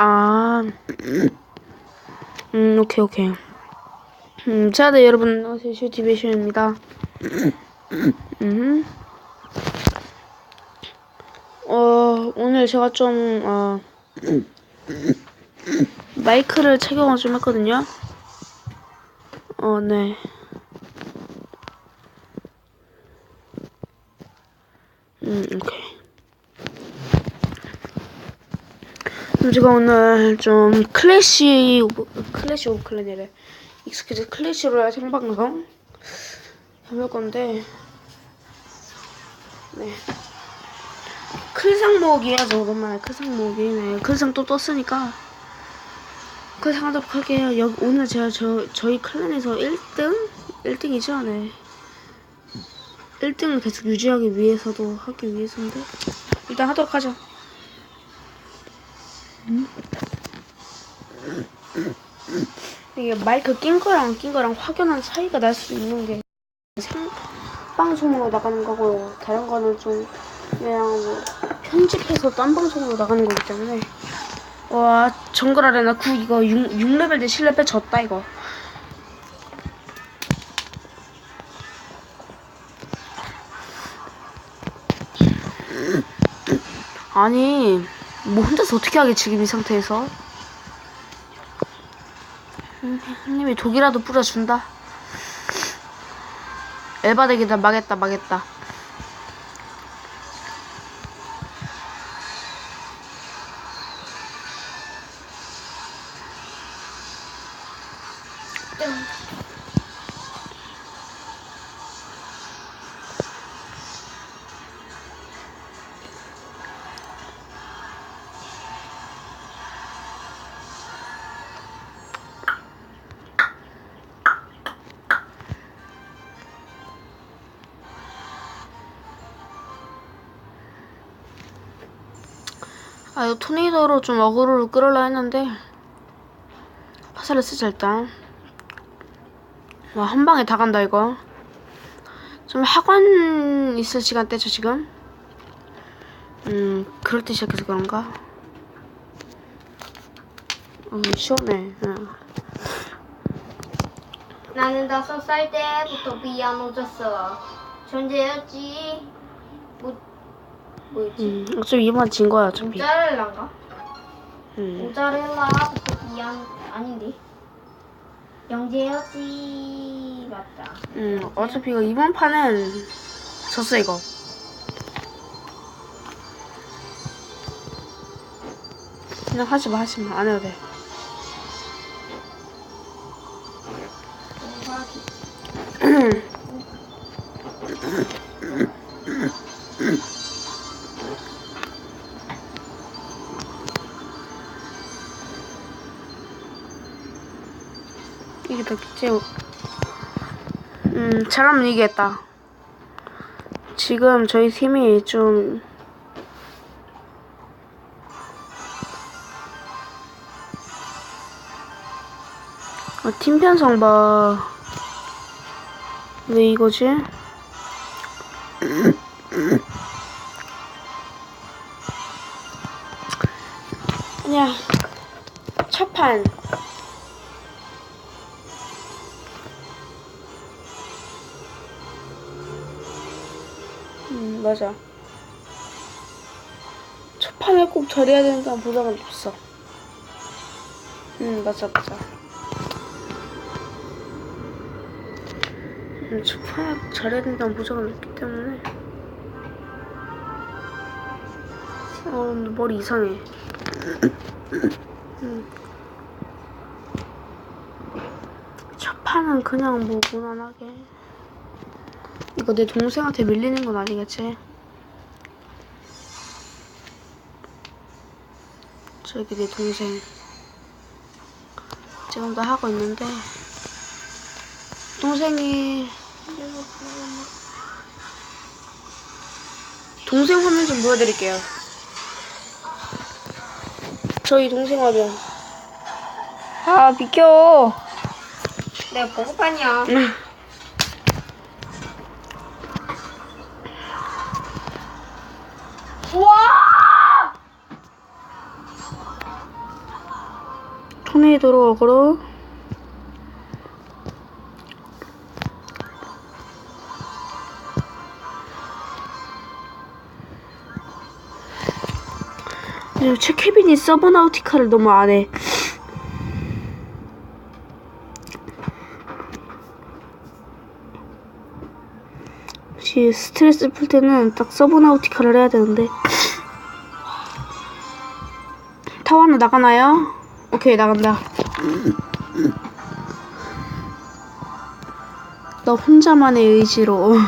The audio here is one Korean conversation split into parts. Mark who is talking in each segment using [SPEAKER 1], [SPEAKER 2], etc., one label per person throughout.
[SPEAKER 1] 아, 음, 오케이, 오케이. 음, 자, 네, 여러분, 안녕하세요. 슈티비쇼입니다. 음. 어, 오늘 제가 좀, 어, 마이크를 착용을 좀 했거든요. 어, 네. 음, 오케이. 그럼 제가 오늘 좀 클래시 클래시 오브 클랜이래. 익스큐즈 클래시 로얄 생방송 해볼 건데, 네. 클상 모으기 해야죠, 오랜만에 클상 모으기. 네, 클상 또 떴으니까. 클상 하도록 할게요. 여기, 오늘 제가 저, 저희 클랜에서 1등? 1등이죠, 네. 1등을 계속 유지하기 위해서도 하기 위해서인데 일단 하도록 하죠. 이게 마이크 낀 거랑 안 낀 거랑 확연한 차이가 날 수 있는 게 생방송으로 나가는 거고 다른 거는 좀 그냥 뭐 편집해서 딴 방송으로 나가는 거기 때문에 와 정글 아레나 9 이거 6, 6레벨 대 7레벨 졌다 이거. 아니 뭐 혼자서 어떻게 하게 지금 이 상태에서? 음, 형님이 독이라도 뿌려준다. 에바덱이다. 망했다 망했다 아 이거 토네이도로 좀 어그로를 끌으려 했는데 화살을 쓰자 일단 와 한방에 다 간다 이거 좀 학원 있을 시간대죠 지금 음 그럴 때 시작해서 그런가 음 시원해 응.
[SPEAKER 2] 나는 다섯 살 때부터 피아노 쳤어. 존재였지. 뭐, 뭐였지?
[SPEAKER 1] 음 어차피 이번 진 거야 어차피
[SPEAKER 2] 모짜렐라인가?
[SPEAKER 1] 음.
[SPEAKER 2] 모짜렐라부터 피아노 아닌데. 영재였지. 맞다.
[SPEAKER 1] 음 어차피 이거 이번 판은 졌어 이거 그냥 하지 마 하지 마 안 해도 돼 빛이 음 잘하면 이기겠다 지금 저희 팀이 좀 아, 팀 편성 봐. 왜 이거지? 그냥 첫 판. 맞아. 첫 판에 꼭 잘해야 된다는 보장은 없어. 음, 맞아, 맞아. 음, 첫 판에 꼭 잘해야 된다는 보장은 없기 때문에. 어, 머리 이상해. 음. 첫 판은 그냥 뭐 무난하게. 이거 내 동생한테 밀리는 건 아니겠지? 저기 내 동생 지금도 하고 있는데 동생이 동생 화면 좀 보여드릴게요. 저희 동생 화면.
[SPEAKER 2] 아 비켜. 내가 보고판이야.
[SPEAKER 1] 토네이도로 어그로. 그리고 최케빈이 서브나우티카를 너무 안 해. 혹시 스트레스 풀 때는 딱 서브나우티카를 해야 되는데. 타워는 나가나요? 오케이 나간다. 너 혼자만의 의지로.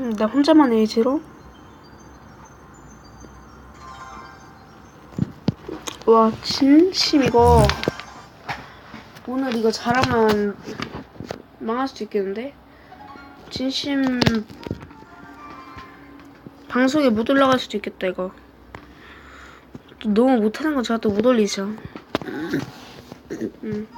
[SPEAKER 1] 음, 나 혼자만의 의지로. 와 진심 이거 오늘 이거 잘하면 망할 수도 있겠는데 진심 방송에 못 올라갈 수도 있겠다 이거 또 너무 못하는 거 제가 또 못 올리죠 음.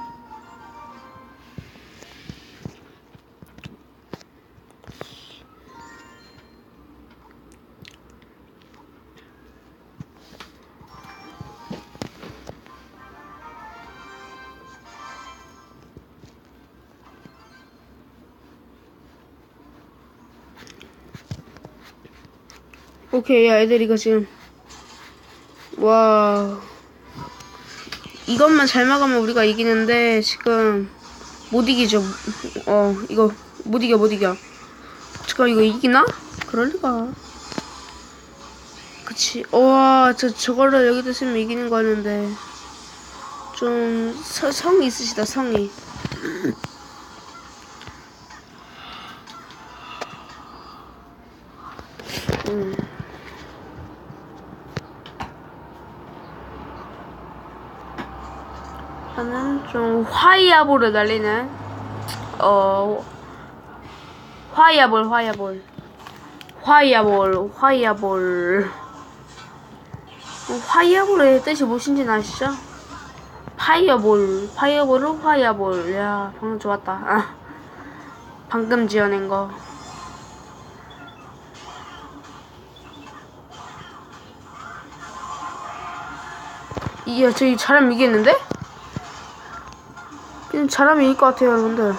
[SPEAKER 1] 오케이 야 애들 이거 지금. 와 이것만 잘 막으면 우리가 이기는데 지금 못 이기죠. 어 이거 못 이겨 못 이겨. 잠깐 이거 이기나? 그럴 리가. 그치. 와저 저거를 여기다 쓰면 이기는 거였는데. 좀 서, 성이 있으시다 성이 저는 좀 화이아볼을 날리는 어 화이아볼 화이아볼. 화이아볼 화이아볼. 어, 화이아볼의 뜻이 무엇인지 아시죠? 파이어볼 파이어볼은 화이아볼. 야 방금 좋았다. 아, 방금 지어낸 거. 이야 저기 잘하면 이기겠는데? 그냥 잘하면 이길 것 같아요 여러분들.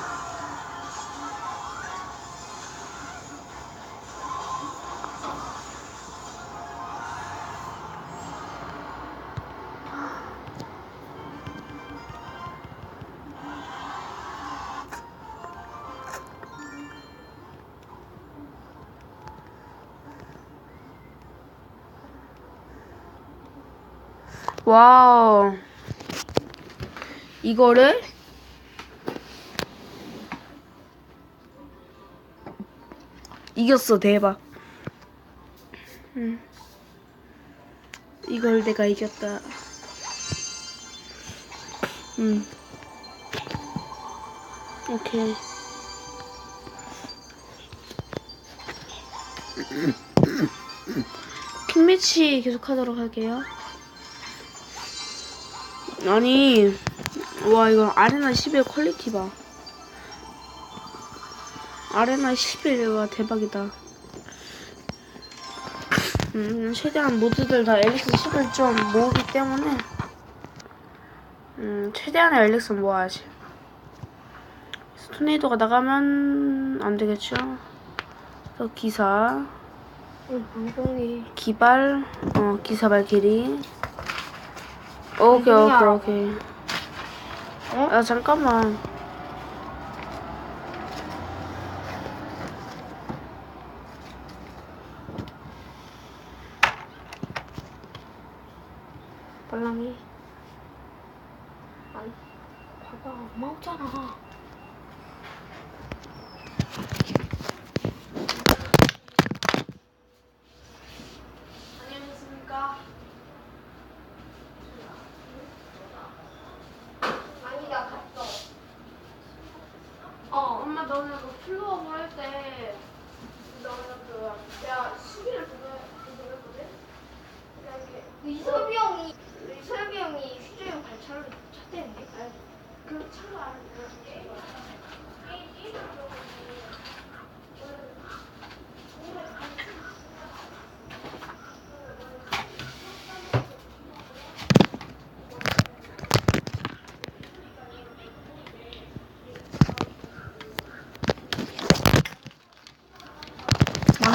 [SPEAKER 1] 와우. 이거를 이겼어 대박. 음. 이걸 내가 이겼다. 음. 오케이. 킹매치 계속 하도록 할게요. 아니 와 이거 아레나 11 퀄리티 봐 아레나 11 와 대박이다. 음 최대한 모두들 다 엘릭스 10을 좀 모으기 때문에 음 최대한의 엘릭스 모아야지. 토네이도가 나가면 안 되겠죠? 또 기사.
[SPEAKER 2] 방송이.
[SPEAKER 1] 기발. 어 기사 발 길이. 오케이 오케이 오케이.
[SPEAKER 2] 어?
[SPEAKER 1] 아 잠깐만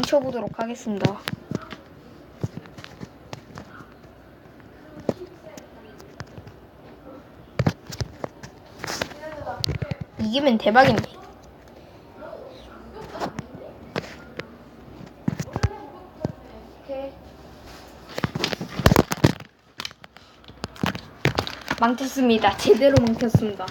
[SPEAKER 2] 망쳐보도록 하겠습니다. 이기면 대박인데. 망쳤습니다. 제대로 망쳤습니다.